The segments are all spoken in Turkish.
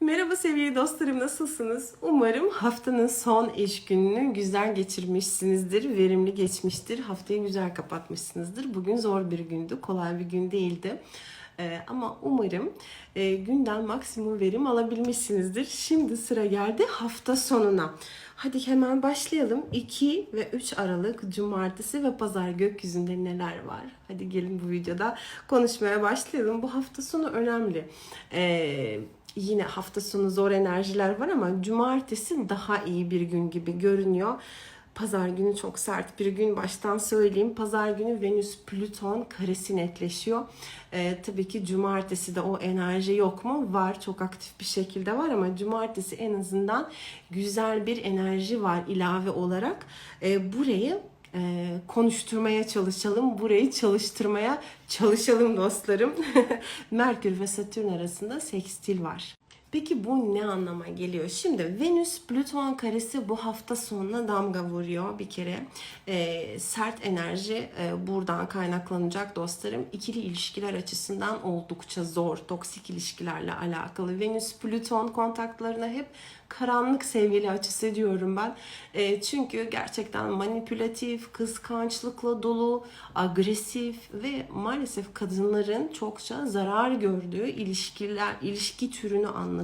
Merhaba sevgili dostlarım nasılsınız? Umarım haftanın son iş gününü güzel geçirmişsinizdir, verimli geçmiştir, haftayı güzel kapatmışsınızdır. Bugün zor bir gündü, kolay bir gün değildi. Ee, ama umarım e, günden maksimum verim alabilmişsinizdir. Şimdi sıra geldi hafta sonuna. Hadi hemen başlayalım. 2 ve 3 Aralık Cumartesi ve Pazar gökyüzünde neler var? Hadi gelin bu videoda konuşmaya başlayalım. Bu hafta sonu önemli. Ee, yine hafta sonu zor enerjiler var ama cumartesi daha iyi bir gün gibi görünüyor. Pazar günü çok sert bir gün baştan söyleyeyim. Pazar günü Venüs Plüton karesi netleşiyor. Ee, tabii ki cumartesi de o enerji yok mu? Var çok aktif bir şekilde var ama cumartesi en azından güzel bir enerji var ilave olarak. Ee, burayı e, konuşturmaya çalışalım, burayı çalıştırmaya çalışalım dostlarım. Merkür ve Satürn arasında sekstil var. Peki bu ne anlama geliyor? Şimdi Venüs Plüton karesi bu hafta sonuna damga vuruyor bir kere. Ee, sert enerji e, buradan kaynaklanacak dostlarım. İkili ilişkiler açısından oldukça zor. Toksik ilişkilerle alakalı. Venüs Plüton kontaklarına hep karanlık sevgili açısı diyorum ben. E, çünkü gerçekten manipülatif, kıskançlıkla dolu, agresif ve maalesef kadınların çokça zarar gördüğü ilişkiler, ilişki türünü anlatıyor.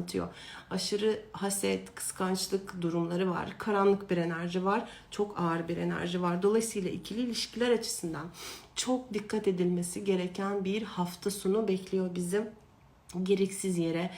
Aşırı haset, kıskançlık durumları var. Karanlık bir enerji var. Çok ağır bir enerji var. Dolayısıyla ikili ilişkiler açısından çok dikkat edilmesi gereken bir hafta sonu bekliyor bizim gereksiz yere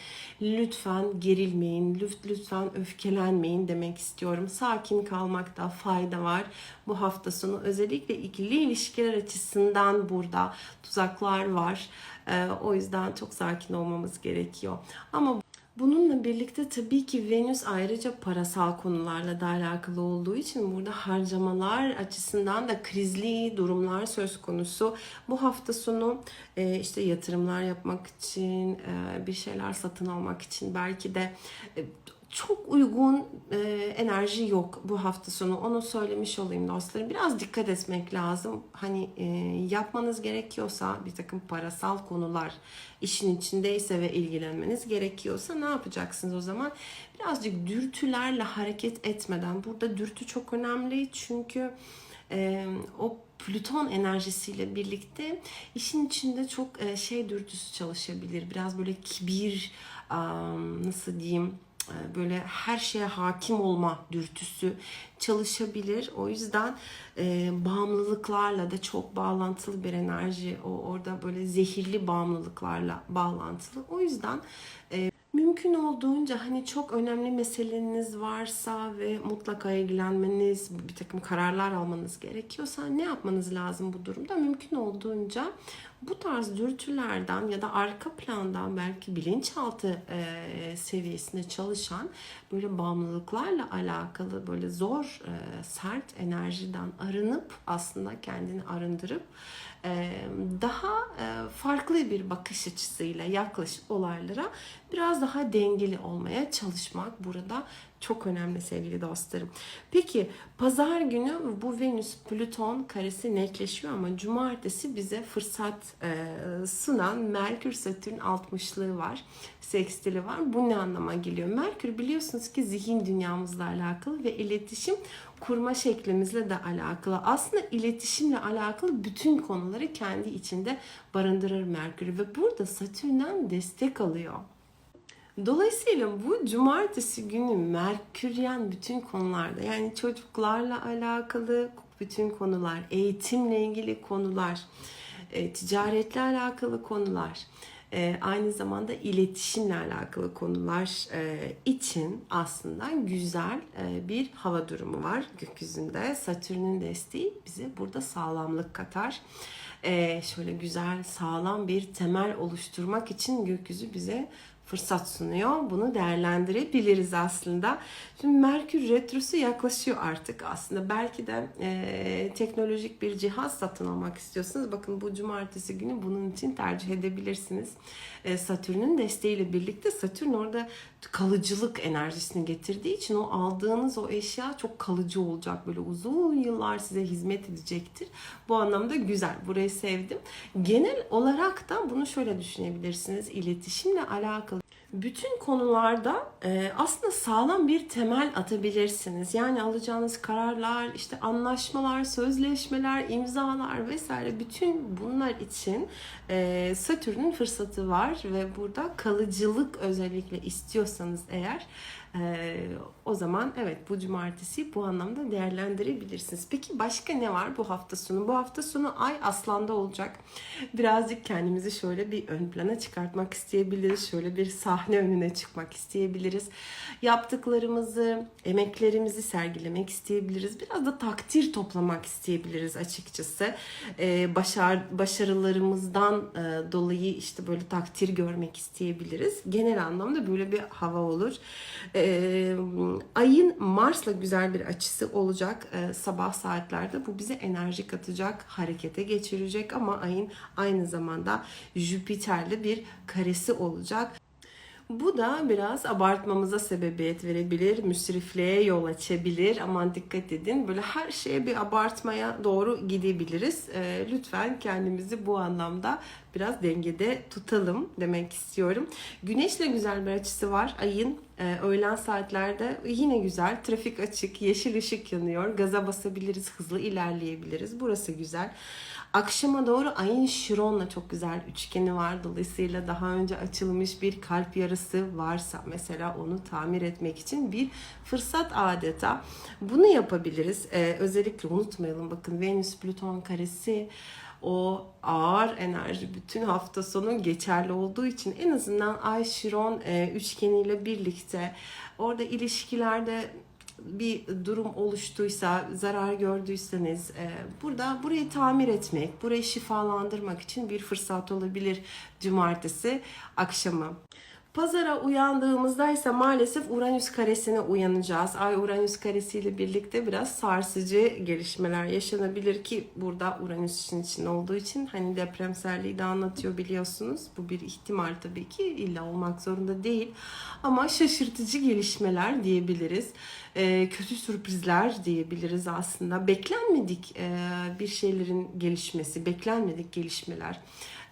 lütfen gerilmeyin, lütfen öfkelenmeyin demek istiyorum. Sakin kalmakta fayda var. Bu hafta sonu özellikle ikili ilişkiler açısından burada tuzaklar var. Ee, o yüzden çok sakin olmamız gerekiyor. Ama Bununla birlikte tabii ki Venüs ayrıca parasal konularla da alakalı olduğu için burada harcamalar açısından da krizli durumlar söz konusu. Bu hafta sonu e, işte yatırımlar yapmak için, e, bir şeyler satın almak için belki de e, çok uygun e, enerji yok bu hafta sonu. Onu söylemiş olayım dostlarım. Biraz dikkat etmek lazım. Hani e, yapmanız gerekiyorsa bir takım parasal konular işin içindeyse ve ilgilenmeniz gerekiyorsa ne yapacaksınız o zaman? Birazcık dürtülerle hareket etmeden. Burada dürtü çok önemli çünkü e, o Plüton enerjisiyle birlikte işin içinde çok e, şey dürtüsü çalışabilir. Biraz böyle kibir, um, nasıl diyeyim böyle her şeye hakim olma dürtüsü çalışabilir. O yüzden e, bağımlılıklarla da çok bağlantılı bir enerji. O orada böyle zehirli bağımlılıklarla bağlantılı. O yüzden e, mümkün olduğunca hani çok önemli meseleniz varsa ve mutlaka ilgilenmeniz, bir takım kararlar almanız gerekiyorsa ne yapmanız lazım bu durumda? Mümkün olduğunca bu tarz dürtülerden ya da arka plandan belki bilinçaltı e, seviyesinde çalışan böyle bağımlılıklarla alakalı böyle zor, e, sert enerjiden arınıp aslında kendini arındırıp e, daha e, farklı bir bakış açısıyla yaklaşıp olaylara biraz daha dengeli olmaya çalışmak burada çok önemli sevgili dostlarım. Peki pazar günü bu Venüs Plüton karesi netleşiyor ama cumartesi bize fırsat e, sunan Merkür Satürn 60'lığı var. Sekstili var. Bu ne anlama geliyor? Merkür biliyorsunuz ki zihin dünyamızla alakalı ve iletişim kurma şeklimizle de alakalı. Aslında iletişimle alakalı bütün konuları kendi içinde barındırır Merkür ve burada Satürn'den destek alıyor. Dolayısıyla bu cumartesi günü Merküryen bütün konularda yani çocuklarla alakalı bütün konular, eğitimle ilgili konular, e, ticaretle alakalı konular, e, aynı zamanda iletişimle alakalı konular e, için aslında güzel bir hava durumu var gökyüzünde. Satürn'ün desteği bize burada sağlamlık katar. Şöyle güzel, sağlam bir temel oluşturmak için gökyüzü bize fırsat sunuyor. Bunu değerlendirebiliriz aslında. Şimdi Merkür Retrosu yaklaşıyor artık aslında. Belki de e, teknolojik bir cihaz satın almak istiyorsunuz. Bakın bu cumartesi günü bunun için tercih edebilirsiniz. E, Satürn'ün desteğiyle birlikte Satürn orada kalıcılık enerjisini getirdiği için o aldığınız o eşya çok kalıcı olacak. Böyle uzun yıllar size hizmet edecektir. Bu anlamda güzel. Burayı sevdim. Genel olarak da bunu şöyle düşünebilirsiniz. İletişimle alakalı bütün konularda e, aslında sağlam bir temel atabilirsiniz. Yani alacağınız kararlar, işte anlaşmalar, sözleşmeler, imzalar vesaire bütün bunlar için e, Satürn'ün fırsatı var ve burada kalıcılık özellikle istiyorsanız eğer e, o zaman evet bu cumartesi bu anlamda değerlendirebilirsiniz. Peki başka ne var bu hafta sonu? Bu hafta sonu ay aslanda olacak. Birazcık kendimizi şöyle bir ön plana çıkartmak isteyebiliriz. Şöyle bir sahne önüne çıkmak isteyebiliriz. Yaptıklarımızı, emeklerimizi sergilemek isteyebiliriz. Biraz da takdir toplamak isteyebiliriz açıkçası. Ee, başar, başarılarımızdan e, dolayı işte böyle takdir görmek isteyebiliriz. Genel anlamda böyle bir hava olur. Ee, ayın Mars'la güzel bir açısı olacak e, sabah saatlerde. Bu bize enerji katacak, harekete geçirecek ama ayın aynı zamanda Jüpiter'le bir karesi olacak. Bu da biraz abartmamıza sebebiyet verebilir, müsrifliğe yol açabilir. Aman dikkat edin. Böyle her şeye bir abartmaya doğru gidebiliriz. Ee, lütfen kendimizi bu anlamda biraz dengede tutalım demek istiyorum. Güneşle güzel bir açısı var. Ayın e, öğlen saatlerde yine güzel. Trafik açık, yeşil ışık yanıyor. Gaza basabiliriz, hızlı ilerleyebiliriz. Burası güzel. Akşama doğru ayın Şiron'la çok güzel üçgeni var. Dolayısıyla daha önce açılmış bir kalp yarısı varsa mesela onu tamir etmek için bir fırsat adeta. Bunu yapabiliriz. Ee, özellikle unutmayalım bakın Venüs Plüton karesi o ağır enerji bütün hafta sonu geçerli olduğu için en azından Ay Şiron e, üçgeniyle birlikte orada ilişkilerde bir durum oluştuysa, zarar gördüyseniz e, burada burayı tamir etmek, burayı şifalandırmak için bir fırsat olabilir cumartesi akşamı. Pazara uyandığımızda ise maalesef Uranüs karesine uyanacağız. Ay Uranüs karesiyle birlikte biraz sarsıcı gelişmeler yaşanabilir ki burada Uranüs için için olduğu için hani depremselliği de anlatıyor biliyorsunuz. Bu bir ihtimal tabii ki illa olmak zorunda değil. Ama şaşırtıcı gelişmeler diyebiliriz. Ee, kötü sürprizler diyebiliriz aslında. Beklenmedik e, bir şeylerin gelişmesi, beklenmedik gelişmeler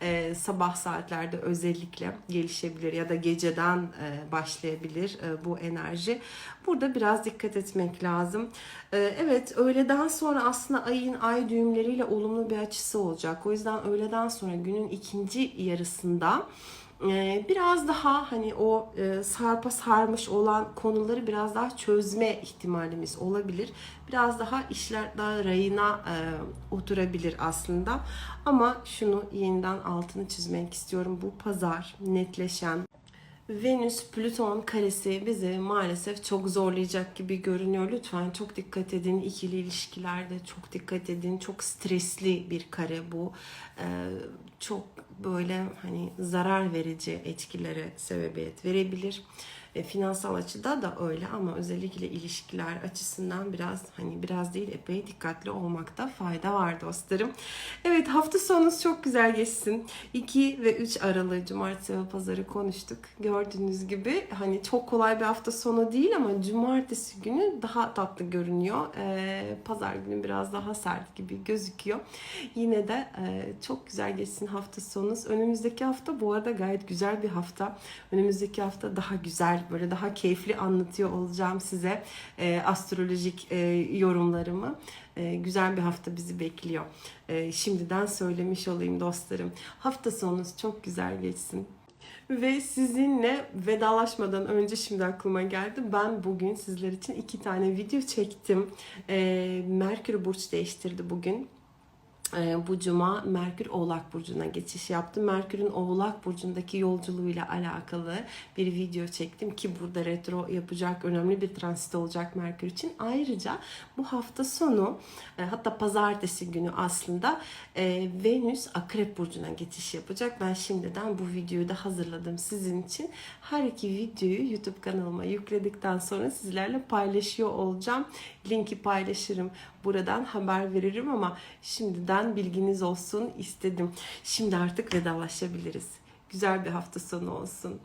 e, sabah saatlerde özellikle gelişebilir ya da geceden e, başlayabilir e, bu enerji. Burada biraz dikkat etmek lazım. E, evet öğleden sonra aslında ayın ay düğümleriyle olumlu bir açısı olacak. O yüzden öğleden sonra günün ikinci yarısında biraz daha hani o e, sarpa sarmış olan konuları biraz daha çözme ihtimalimiz olabilir. Biraz daha işler daha rayına e, oturabilir aslında. Ama şunu yeniden altını çizmek istiyorum. Bu pazar netleşen Venüs Plüton karesi bizi maalesef çok zorlayacak gibi görünüyor. Lütfen çok dikkat edin. İkili ilişkilerde çok dikkat edin. Çok stresli bir kare bu. Ee, çok böyle hani zarar verici etkilere sebebiyet verebilir. E, finansal açıda da öyle ama özellikle ilişkiler açısından biraz hani biraz değil epey dikkatli olmakta fayda var dostlarım. Evet hafta sonunuz çok güzel geçsin. 2 ve 3 Aralık Cumartesi ve Pazarı konuştuk. Gördüğünüz gibi hani çok kolay bir hafta sonu değil ama Cumartesi günü daha tatlı görünüyor. E, Pazar günü biraz daha sert gibi gözüküyor. Yine de e, çok güzel geçsin hafta sonunuz. Önümüzdeki hafta bu arada gayet güzel bir hafta. Önümüzdeki hafta daha güzel böyle daha keyifli anlatıyor olacağım size e, astrolojik e, yorumlarımı. E, güzel bir hafta bizi bekliyor. E, şimdiden söylemiş olayım dostlarım. Hafta sonunuz çok güzel geçsin. Ve sizinle vedalaşmadan önce şimdi aklıma geldi. Ben bugün sizler için iki tane video çektim. E, Merkür burç değiştirdi bugün. Ee, bu cuma Merkür Oğlak Burcu'na geçiş yaptı. Merkür'ün Oğlak Burcu'ndaki yolculuğuyla alakalı bir video çektim ki burada retro yapacak önemli bir transit olacak Merkür için. Ayrıca bu hafta sonu e, hatta pazartesi günü aslında e, Venüs Akrep Burcu'na geçiş yapacak. Ben şimdiden bu videoyu da hazırladım sizin için. Her iki videoyu YouTube kanalıma yükledikten sonra sizlerle paylaşıyor olacağım. Linki paylaşırım. Buradan haber veririm ama şimdiden bilginiz olsun istedim. Şimdi artık vedalaşabiliriz. Güzel bir hafta sonu olsun.